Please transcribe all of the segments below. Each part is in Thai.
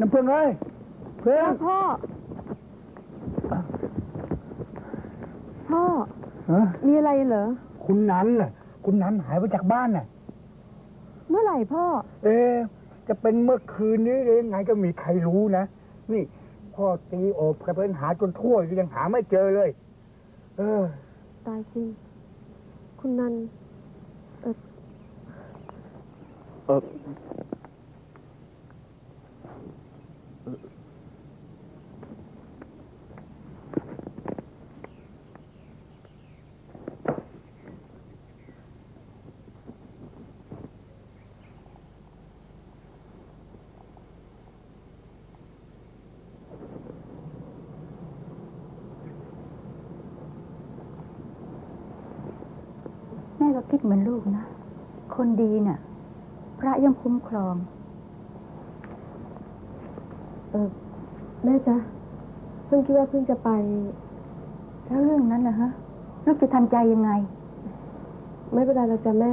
น้ำเพื่องเอ้ยเพื่องพ่อ พ่อ ฮะ มีอะไรเหรอ คุณนันน่ะ คุณนันหายไปจากบ้านน่ะ เมื่อไหร่พ่อ เอ๊ะจะเป็นเมื่อคืนนี้เองไงก็มีใครรู้นะ นี่ พ่อตีโอบกับเป็นหาจนทั่วยังหาไม่เจอเลย เออ ตายจริง คุณนัน เออ ก็คิดเหมือนลูกนะ คนดีเน่ะ พระยังคุ้มครอง เออแม่จ๊ะเพิ่งคิดว่าเพิ่งจะไปแล้วเรื่องนั้นล่ะฮะ ลูกจะทำใจยังไง ไม่เป็นไรเราจะแม่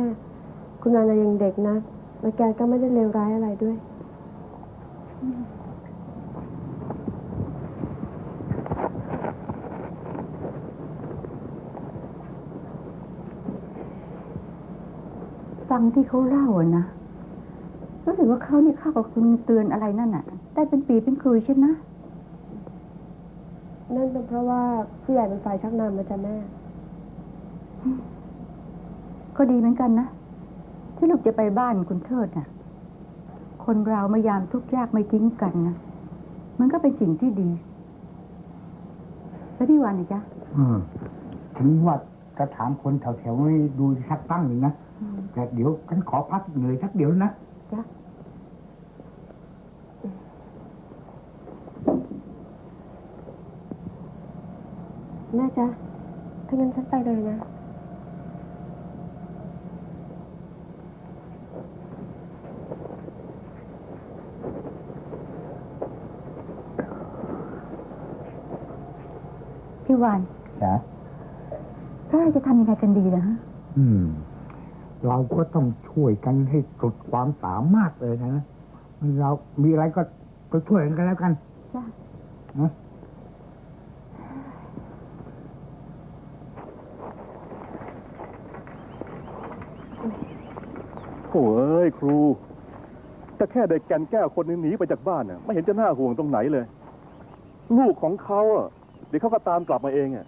คุณนันน่ะยังเด็กนะแล้วแกก็ไม่ได้เลวร้ายอะไรด้วย ฟังที่เขาเล่าอะนะรู้สึกว่าเขาเนี่ยเข้ากับคุณเตือนอะไรนั่นน่ะ ได้เป็นปีเป็นคุยใช่ไหมนั่นเป็นเพราะว่าผู้ใหญ่เป็นฝ่ายชักนำมาจ้ะแม่ ก็ดีเหมือนกันนะ ที่ลูกจะไปบ้านคุณเทิดน่ะ คนเราไม่ยามทุกข์ยากไม่ทิ้งกันนะมันก็เป็นสิ่งที่ดี แล้วพี่วันนะจ๊ะ อืม ถึงว่าจะถามคนแถวๆนี้ดูชักตั้งหนึ่งนะ แต่เดี๋ยวฉันขอพักเหนื่อยสักเดี๋ยวนะจ๊ะแม่จ๊ะถ้างั้นฉันไปเลยนะ พี่วันนะแล้วเราจะทำยังไงกันดีล่ะฮะ อืม เราก็ต้องช่วยกันให้สุดความสามารถเลยนะเรามีอะไรก็ก็ช่วยกันแล้วกันจ้ะนะโถ่เอ้ยครู แต่แค่เด็กแก่นแก้วคนหนึงหนีไปจากบ้านน่ะไม่เห็นจะน่าห่วงตรงไหนเลย ลูกของเขาอะเดี๋ยวเขาก็ตามกลับมาเองอะ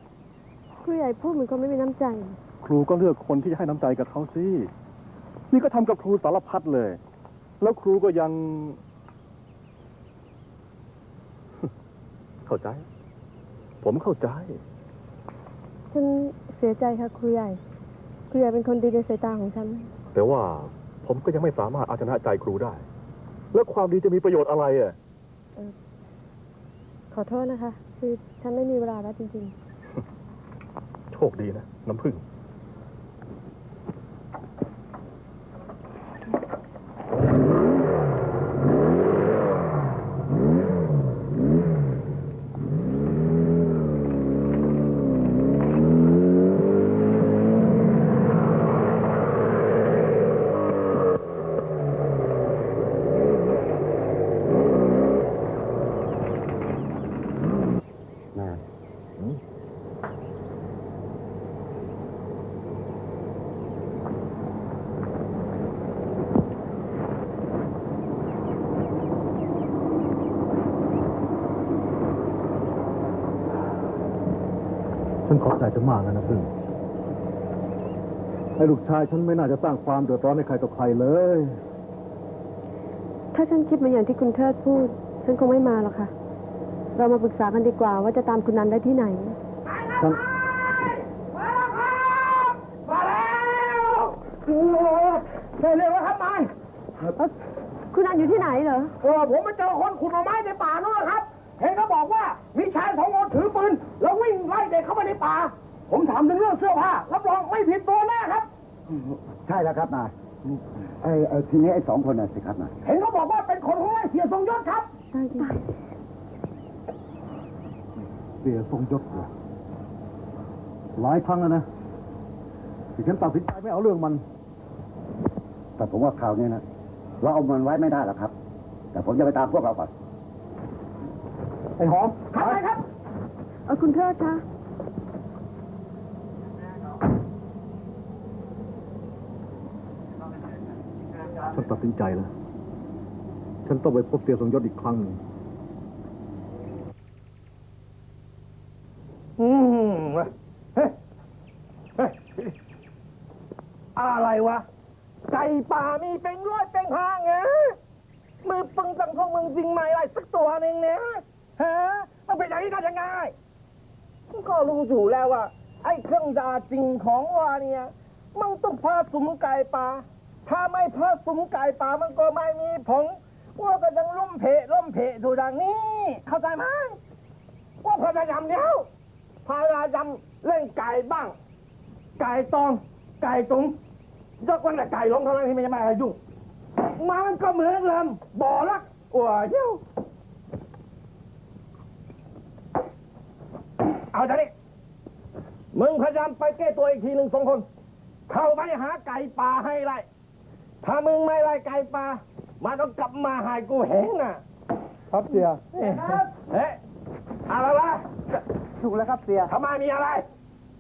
ผู้ใหญ่พูดเหมือนคนไม่มีน้ำใจค รูก็เลือกคนที่จะให้น้ำใจกับเขาสินี่ก็ทำกับครูสารพัดเลย แล้วครูก็ยัง เข้าใจ ผมเข้าใจ ฉันเสียใจค่ะครูใหญ่ ครูใหญ่เป็นคนดีในสายตาของฉัน แต่ว่าผมก็ยังไม่สามารถเอาชนะใจครูได้ แล้วความดีจะมีประโยชน์อะไรอะขอโทษนะคะ คือฉันไม่มีเวลาแล้วจริงโชคดีนะ น้ำผึ้ง จจะมากนะนะพึ่งไอ้ลูกชายฉันไม่น่าจะสร้างความเดือดร้อนให้ใครต่อใครเลยๆถ้าฉันคิดเหมาอย่างที่คุณเทิดพูด ฉันคงไม่มาหรอกค่ะ เรามาปรึกษากันดีกว่าว่าจะตามคุณนันได้ที่ไหนฉันได้เร็วแล้วครับนายคุณนันอยู่ที่ไหนเหรอ เออผมมาเจอคนขุดหน่อไม้ในป่า ใช่แล้วครับนายไอ้ไอ้ทีนี้ไอ้สองคนน่ะสิครับนายเห็นเขาบอกว่าเป็นคนของไอ้เสียทรงยศครับได้จริงเสียทรงยศเหรอหลายครั้งแล้วนะที่ฉันตัดสินใจไม่เอาเรื่องมัน แต่ผมว่าคราวนี้นะเราเอามันไว้ไม่ได้หรอกครับ แต่ผมจะไปตามพวกเราก่อนไอ้หอมครับไปครับ เออคุณเทิดคะ ฉันตั ดสินใจแล้ว ฉันต้องไปพบเตียสงยศอีกครั้งหนึ่งอืมเฮ้ยเฮ้ยอะไรวะ ไก่ป่ามีเป็นร้อยเป็นห้างไงมือปึงจังพวกมึงจริงไหมไรสักตัวหนึ่งเนี่ยฮะมันเป็นอย่างนี้ได้ยังไงก็รู้อยู่แล้วว่า ไอ้เครื่องดาจริงของวาเนี่ย มันต้องพาสุมไก่ป่า ถ้าไม่พาสุมไก่ป่ามันก็ไม่มีผงว่าก็ยังล่มเพะล่มเพะอยู่ดังนี้ เข้าใจไหมว่าพยายามเดียวพายายำเล่นไก่บ้าง ไก่ตอง ไก่ตุงยกว้นแต่ไก่ล้มเท่านั้นที่ไม่มายุ่งมันก็เหมือนเดิมบ่อลักอัวเยี่ยวเอาจานี้มึงพยายามไปแก้ตัวอีกทีหนึ่งสองคน เข้าไปหาไก่ป่าให้ไล่ ถ้ามึงไม่ไล่ไก่ป่ามันต้องกลับมาหายกูเห็นน่ะ ครับเสียเฮ้ยอะไรวะถูกแล้วครับเสียทำไมมีอะไร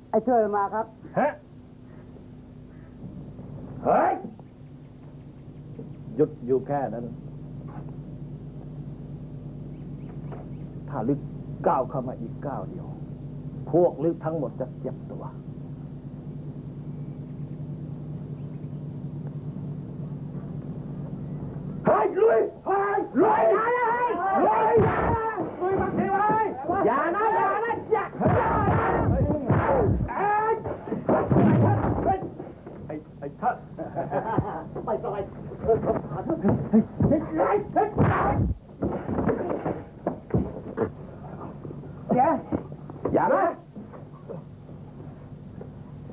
ไอ้เชิญมาครับ ฮะ เฮ้ย หยุดอยู่แค่นั้น ถ้าลึกก้าวเข้ามาอีกก้าวเดียว พวกลึกทั้งหมดจะเจ็บตัว เฮ้ยลุย เฮ้ยลุยนะเฮ้ยลุยมาทีไว้อย่านะอย่านะอย่าเฮ้ยอ้ยเฮ้ยไอ้ไอ้ท่านไปต่อเฮ้ยเฮ้ยเฮ้ยเฮ้ยเสียอย่านะ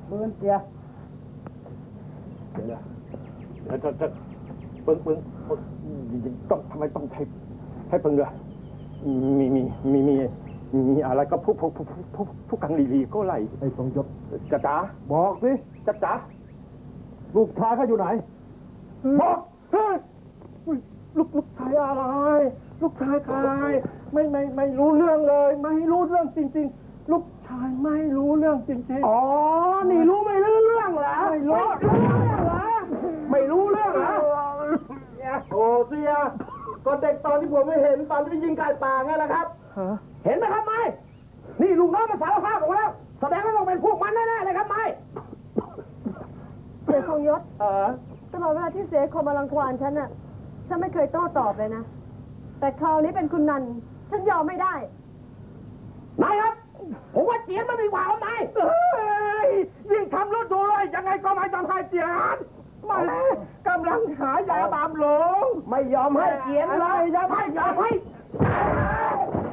ปืนเสียเดี๋ยวนะเดี๋ยวจะจะปึ้งปึ้งปึ้ง ต้องทำไมต้องให้ให้ปึ้งด้วยมีมีมีมีมีอะไรก็พูดพูดพูดพูดพูดกันดีๆก็ไหลไอ้สงยศจะจ๋าบอกสิจะจ๋าลูกชายเขาอยู่ไหนบอกเฮ้ยอุ๊ยลูกลูกชายอะไร ลูกชายใครไม่ไม่ไม่รู้เรื่องเลย ไม่รู้เรื่องจริง ๆ ลูกชายไม่รู้เรื่องจริงๆอ๋อนี่รู้ไม่รู้เรื่องเหรอไม่รู้เรื่องเหรอไม่รู้เรื่องเหรอ โอ้เสียก็เด็กตอนที่ผมไม่เห็นตอนที่ไปยิงไก่ป่าไงล่ะครับ เห็นไหมครับไม่นี่ลุงน้องมาสารภาพบอกแล้ว แสดงว่าต้องเป็นพวกมันแน่ๆเลยครับไม่เสียทรงยศเออตลอดเวลาที่เสียคมมารังควานฉันน่ะ ฉันไม่เคยโต้ตอบเลยนะ แต่คราวนี้เป็นคุณนัน ฉันยอมไม่ได้ นายครับ ผมว่าเจียนมันดีกว่าครับนายเฮ้ยยิ่งทำรถดูเลยยังไงก็ไม่ต้องให้เจียนมาแล้วกำลังหายาบามหลง ไม่ยอมให้เจียนเลยไม่ยอมให้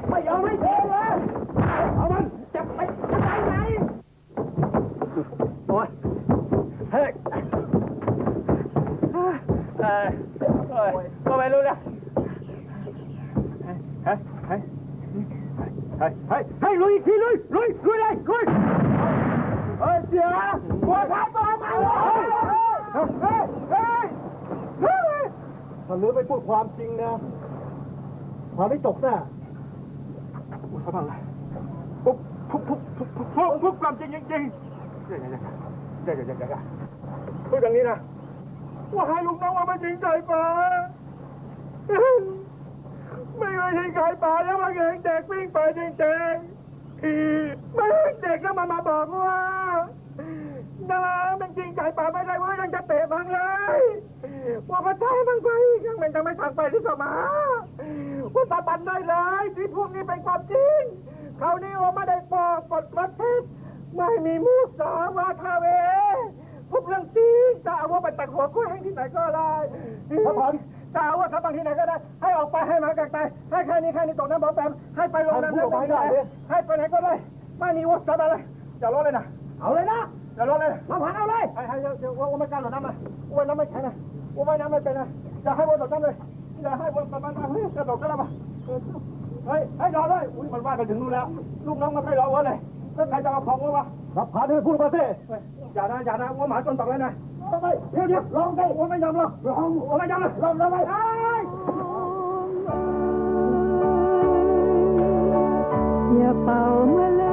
ไม่ยอมให้เจียนเลยเอามันจะไปจะไปไหนโอ้ยเฮ้ยเอ้ยเอ้ยก็ไม่รู้นะเฮ้ยเฮ้ยเฮ้ยเฮ้ยเฮ้ยลุยทีลุยลุยลุยเลยลุยเฮ้ยเสียหัวท้ายตัวมาเลยเฮ้ยเฮ้ยเฮ้ยเฮ้ย ถ้าเลือไปพูดความจริงนะความไม่ตกแน่พูดเขาบ้างเลยปุ๊บปุ๊บปุ๊บปุ๊บปุ๊บปุ๊บปุ๊บความจริงจริงๆเดี๋ยวเดี๋ยวเดี๋ยวเดี๋ยวเดี๋ยวเดี๋ยวพูดอย่างนี้นะ ว่าให้ลูกน้องว่ามันจริงใจป่าไม่ว่าจริงใจป่าแล้วมาเห็นเด็กวิ่งไปจริงๆไม่เห็นเด็กแล้วมันมาบอกว่า น้ามันจริงใจป่าไม่ได้ว่ายังจะเตะมันเลยว่ามันใช้มันไปยังมันจะไม่ทางไปที่สมาว่าสาบันได้เลยที่พวกนี้เป็นความจริงเขาวนี้ว่าไม่ได้ปอกปดประเทศไม่มีมูสาวาทาเวพวกเรื่องจริงจะเอาว่าไปตักหัวกู้แห้งที่ไหนก็ได้พระพรจะเอาว่าทับบางที่ไหนก็ได้ ให้ออกไปให้มาไกลๆให้แค่นี้แค่นี้ตกน้ำบ่อแปมให้ไปลงน้ำน้ำบ่อได้ให้ไปไหนก็ได้ไม่มีวัสดุอะไรอย่าล้อเลยนะเอาเลยนะ อย่าล้อเลยมาผ่านเอาเลยให้ให้เดี๋ยวว่าไม่กล้าหรอน้ำมาว่าน้ำไม่แข็งนะว่าไม่น้ำไม่เป็นนะอย่าให้วัสดุน้ำเลยอย่าให้บนประมาณเฮ้ยกระโดดก็ได้ปะเฮ้ยให้รอเลยอุ้ยมันว่ากันถึงนู่นแล้ว ลูกน้องมันไม่รอวะเลยแล้วใครจะมาของวะรับผ่านให้พูดมาสิอย่านะอย่านะว่าหมาจนตกเลยนะไปเดี๋ยวเดี๋ยวลองได้ว่าไม่ยอมหรอกลองว่าไม่ยอมเลยลองลองไประเป๋ามาแล้ว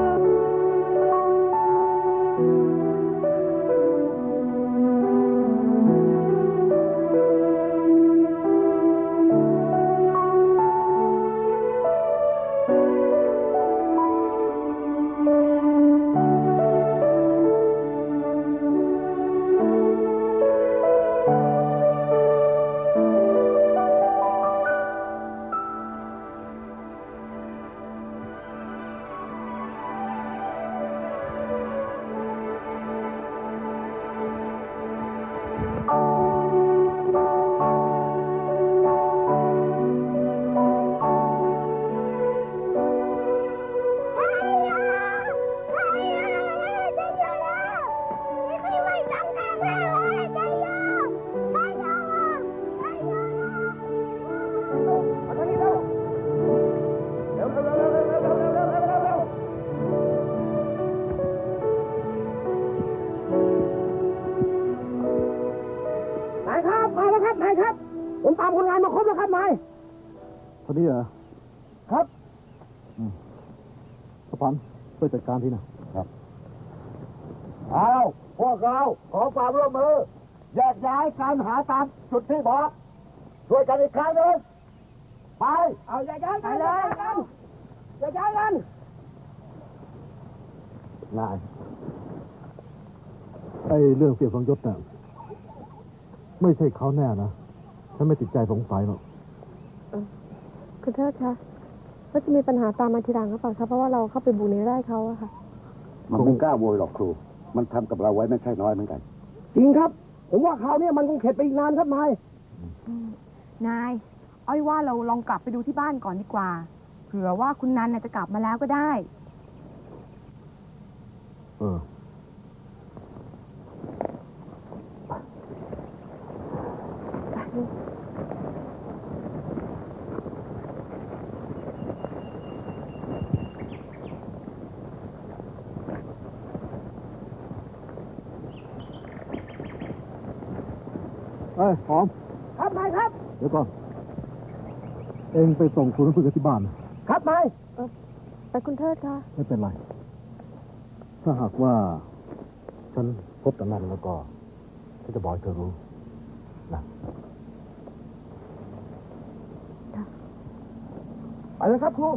การทีนะเอาพวกเราขอความร่วมมือแยกย้ายการหาตามจุดที่บอกช่วยกันอีกครั้งหนึ่งไปเอาอย่าย้ายกันอย่าย้ายกันอย่าย้ายกันนายไอ้เรื่องเสียสงยศน่ะไม่ใช่เขาแน่นะฉันไม่ติดใจสงสัยหรอกคุณเทิดคะ ว่าจะมีปัญหาตามมาทีหลังหรือเปล่าคะเพราะว่าเราเข้าไปบุกในไร่เขาอะค่ะ มันไม่กล้าโวยหรอกครู มันทำกับเราไว้ไม่ใช่น้อยเหมือนกัน จริงครับ ผมว่าคราวนี้มันคงเข็ดไปอีกนานครับนายนายอ้อยว่าเราลองกลับไปดูที่บ้านก่อนดีกว่า เผื่อว่าคุณนันน่ะจะกลับมาแล้วก็ได้ เออ เอ้ยหอมครับนายครับ เดี๋ยวก่อน เองไปส่งคุณน้ำพึ่งกันที่บ้านนะครับนายแต่คุณเทิดคะไม่เป็นไร ถ้าหากว่า ฉันพบตำนันแล้วก็ฉันจะบอกให้เธอรู้นะไปเลยครับครู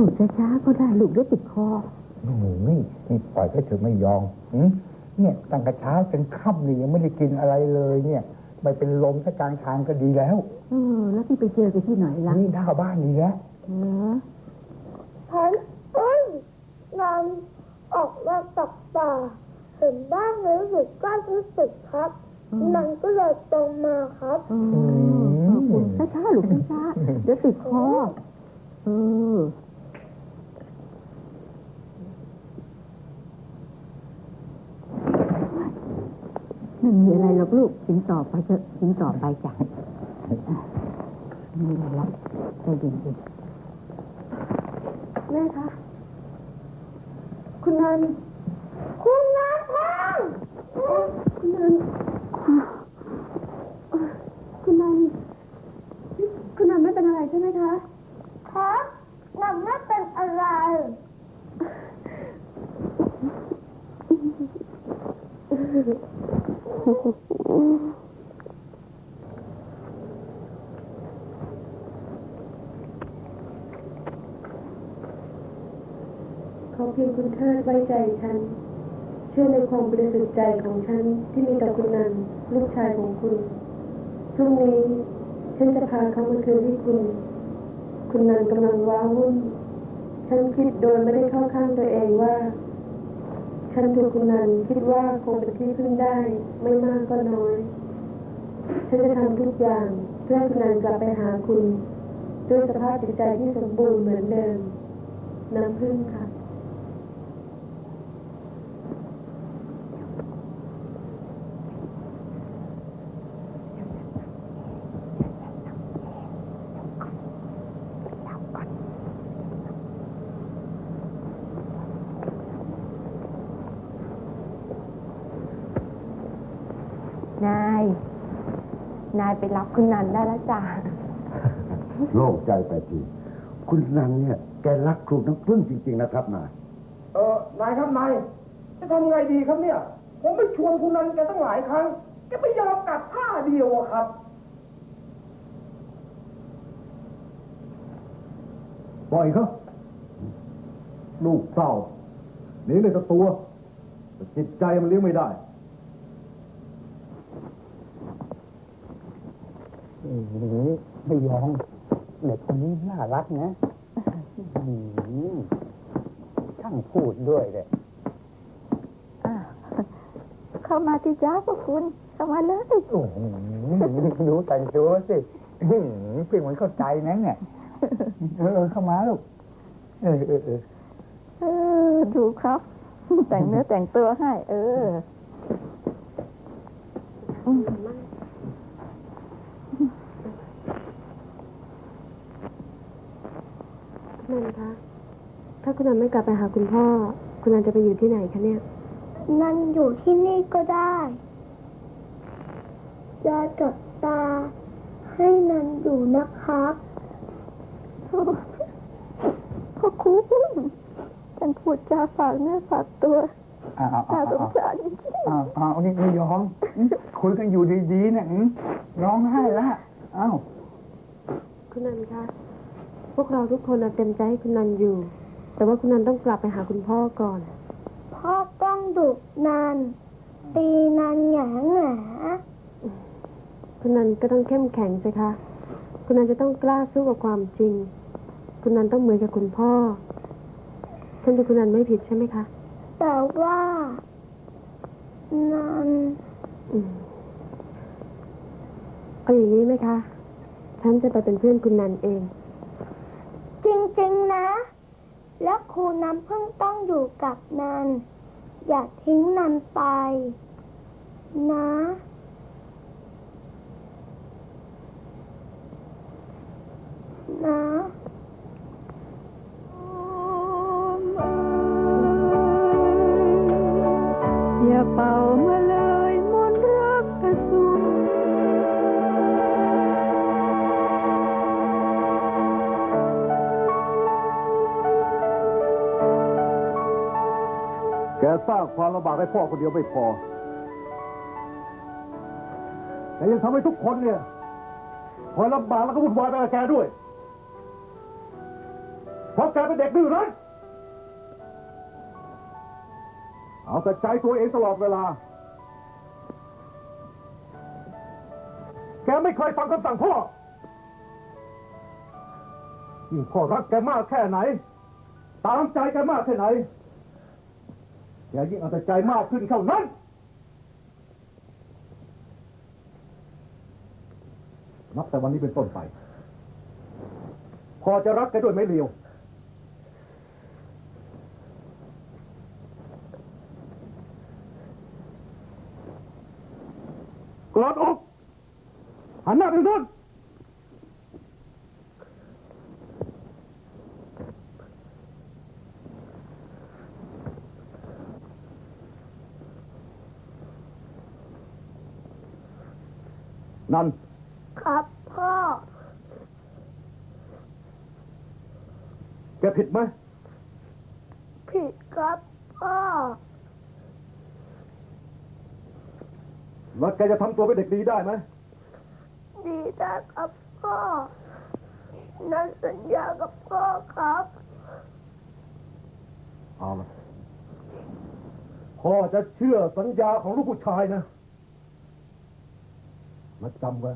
เบาๆช้าๆก็ได้ลูกเดี๋ยวติดคอนี่นี่ปล่อยให้เธอไม่ยอมหืมเนี่ยตั้งแต่เช้าจนค่ำนี่ยังไม่ได้กินอะไรเลยเนี่ยไปเป็นลมถ้ากลางทางก็ดีแล้ว เออ แล้วพี่ไปเจอกันที่ไหนล่ะนี่หน้าบ้านนี่แหละเหรอฉันเอ้ยนำออกมาตกป่าเห็นบ้านรู้สึกก็รู้สึกครับ มันก็เลยตรงมาครับเออช้าๆลูกช้าๆเดี๋ยวติดคอเออ ไม่มีอะไรหรอกลูกกินต่อไปเถอะกินต่อไปจ้ะไม่มีอะไรละใจเย็นๆแม่คะคุณนันคุณนาทองคุณนันคุณนันคุณนันไม่เป็นอะไรใช่ไหมคะครับนำไม่เป็นอะไร ขอเพียงคุณเทิดไว้ใจฉัน เชื่อในความบริสุทธิ์ใจของฉันที่มีต่อคุณนันลูกชายของคุณพรุ่งนี้ฉันจะพาเขามาคืนให้คุณ คุณนันกำลังว้าวุ่น ฉันคิดโดยไม่ได้เข้าข้างตัวเองว่า ฉันถูกคุณนันคิดว่าคงเป็นที่พึ่งได้ ไม่มากก็น้อยฉันจะทำทุกอย่างเพื่อคุณนันกลับไปหาคุณ ด้วยสภาพจิตใจที่สมบูรณ์เหมือนเดิมน้ำพึ่งค่ะ นายนายไปรับคุณนันได้แล้วจ้ะ โล่งใจไปที คุณนันเนี่ย แกรักครูน้ำพึ่งจริง ๆ นะครับนาย เออนายครับนายจะทำไงดีครับเนี่ย ผมไปชวนคุณนันแกตั้งหลายครั้งแกไม่ยอมกลับท่าเดียวอะครับ ปล่อยเขาลูกเศร้าเลี้ยงได้แต่ตัว แต่จิตใจมันเลี้ยงไม่ได้ เอ๋ไม่ยอมเด็กคนนี้น่ารักนะอืมช่างพูดด้วยเลยเข้ามาที่จ้าพวกคุณ เข้ามาเลย โอ้โหดูแต่งตัวสิอื้อหือเพียงมันเข้าใจนะเนี่ยเออเออเข้ามาลูกเออเออเออเออ ดูครับ แต่งเนื้อแต่งตัวให้ เออคุณ นันคะ ถ้าคุณนันไม่กลับไปหาคุณพ่อ คุณนันจะไปอยู่ที่ไหนคะเนี่ย นันอยู่ที่นี่ก็ได้ยายกับตา ให้นันอยู่นะครับพ่อคุณฉันพูดจาฝากเนื้อฝากตัวอ้าวน่าอ้าวสงอ้าวสารจริงอ้าวอ้าวนี่ไม่ยอมอื้อคุยกันอยู่ดีๆเนี่ยอื้อร้องไห้ละอ้าว คุณนันคะพ วกเราทุกคนน่ะเต็มใจให้คุณนันอยู่ แต่ว่าคุณนันต้องกลับไปหาคุณพ่อก่อน พ่อต้องดุนันตีนันหงาหงาคุณนันก็ต้องเข้มแข็งสิคะ คุณนันจะต้องกล้าสู้กับความจริง คุณนันต้องเหมือนกับคุณพ่อ ฉันดูคุณนันไม่ผิดใช่ไหมคะ แต่ว่า นันอืมเอาอย่างนี้ไหมคะ ฉันจะไปเป็นเพื่อนคุณนันเองจ ริงๆนะ และครูน้ำพึ่งต้องอยู่กับนัน อย่าทิ้งนันไป นะ นะ แกสร้างความลำบากให้พ่อคนเดียวไม่พอ แต่ยังทำให้ทุกคนเนี่ยคอยลำบากแล้วก็วุ่นวายไปกับแกด้วย เพราะแกเป็นเด็กดื้อรั้นเอาแต่ใจตัวเองตลอดเวลา แกไม่เคยฟังคำสั่งพ่อ ยิ่งพ่อรักแกมากแค่ไหน ตามใจแกมากแค่ไหน แกยิ่งเอาแต่ใจมากขึ้นเท่านั้น นับแต่วันนี้เป็นต้นไป พอจะรักแกด้วยไม่เลียวกอดอกหันหน้าไปนู่น นั่นครับพ่อ แกผิดไหม ผิดครับพ่อ แล้วแกจะทำตัวเป็นเด็กดีได้ไหม ดีได้ครับพ่อ นันสัญญากับพ่อครับ เอาละพ่อจะเชื่อสัญญาของลูกผู้ชายนะ มาจำไว้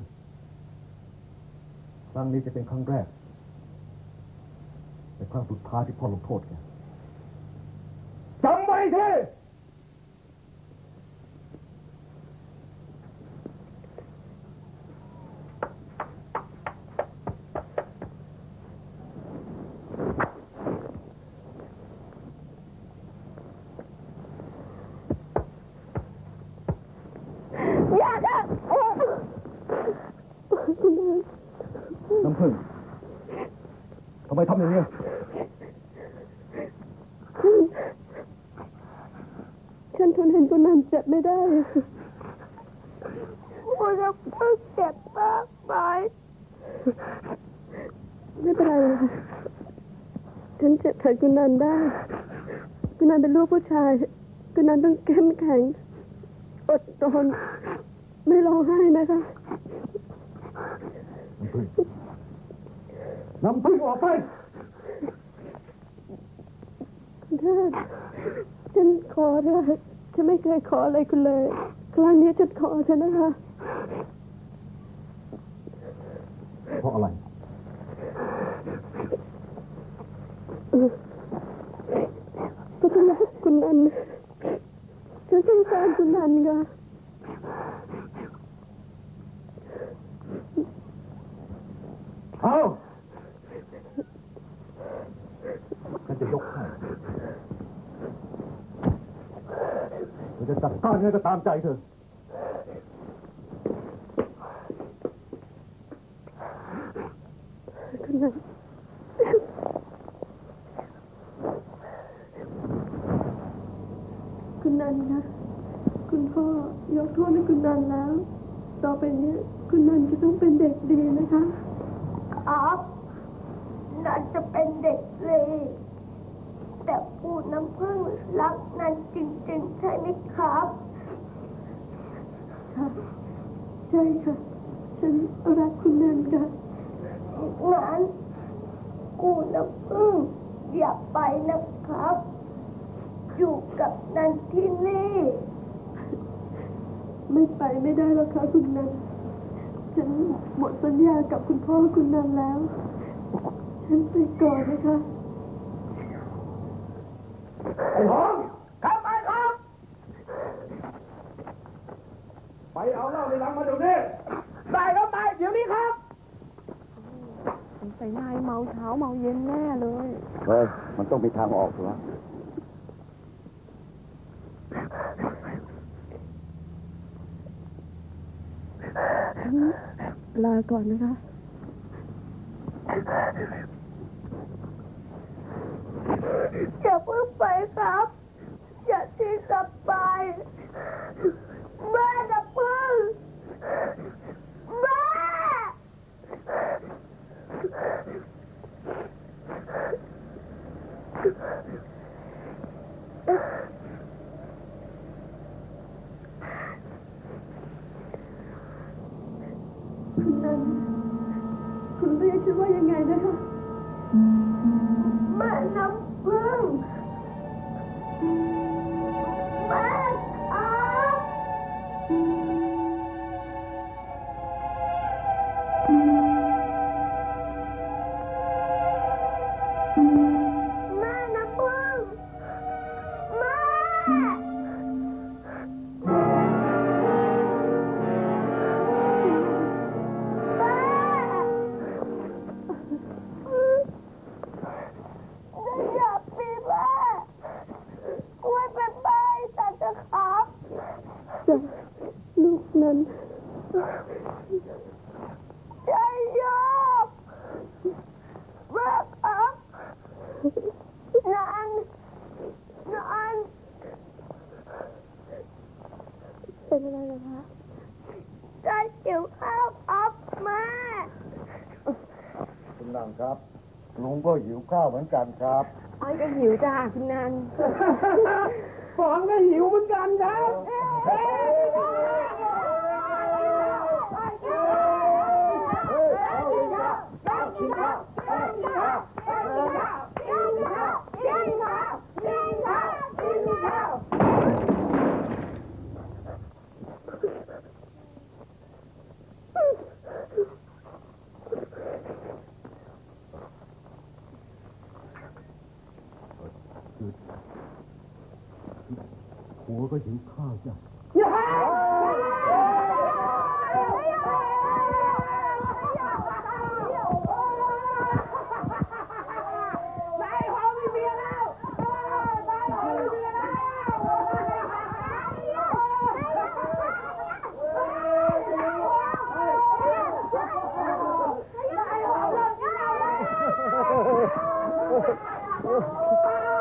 ครั้งนี้จะเป็นครั้งแรกเป็นครั้งสุดท้ายที่พ่อลงโทษแกจำไว้ที น้ำพึ่ง ทำไมทำอย่างนี้ฉันทนเห็นคุนันเจ็บไม่ได้คุณน้ำพึ่งเจ็บมากไหมไม่เป็นไรเลยฉันเจ็บแทนคุณนันได้คุณนันเป็นลูกผู้ชาย คุณนันต้องเข้มแข็ง อดทน ไม่ร้องไห้นะคะน้ำพึ่งออกไป คุณ เทิดฉันขอเถอะฉันไม่เคยขออะไรคุณเลย ครั้งนี้ฉันขอเถอะนะคะ เพราะอะไร ก็คุณรักคุณนันฉันสงสารคุณนันค่ะ เอาฉันจะยกให้ฉันจะจัดการยัง ไงก็ตามใจเธอ คุณนันคุณนันคะคุณพ่อยกโทษให้คุณนันแล้ว ต่อไปนี้คุณนันจะต้องเป็นเด็กดีนะคะครับนันจะเป็นเด็กเลยแต่ปูน้ำพึ่งรักนันจริง ๆ ใช่ไหมครับ ค่ะ ใช่ค่ะ ฉันรักคุณนันค่ะงั้นกูน้ำพึ่งอย่าไปนะครับ อยู่กับนันที่นี่ ไม่ไปไม่ได้หรอกค่ะคุณนันฉันหมดสัญญากับคุณพ่อคุณนันแล้ว ฉันไปก่อนนะคะ ไอ้หงครับไปครับ ไปเอาเหล้าในหลังมาเดี๋ยวนี้ได้ครับไปเดี๋ยวนี้ครับสงสัยนายเมาเช้าเมาเย็นแน่เลย เฮ้ยมันต้องมีทางออกถูกไหมลาก่อนนะคะ อย่าเพิ่งไปครับ อย่าทิ้งกลับไปแม่จะพึ่งแม่ คุณนันคุณเรียกฉันว่ายังไงนะคะแม่น้ำพึ่ง งก็หิวข้าวเหมือนกันครับ อ้อยก็หิวจ้าคุณนันฟองก็หิวเหมือนกันครับ 我个人卡下。呀！Oh,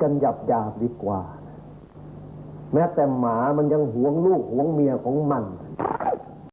กันหยาบหยาบดีกว่า แม้แต่หมามันยังหวงลูกหวงเมียของมัน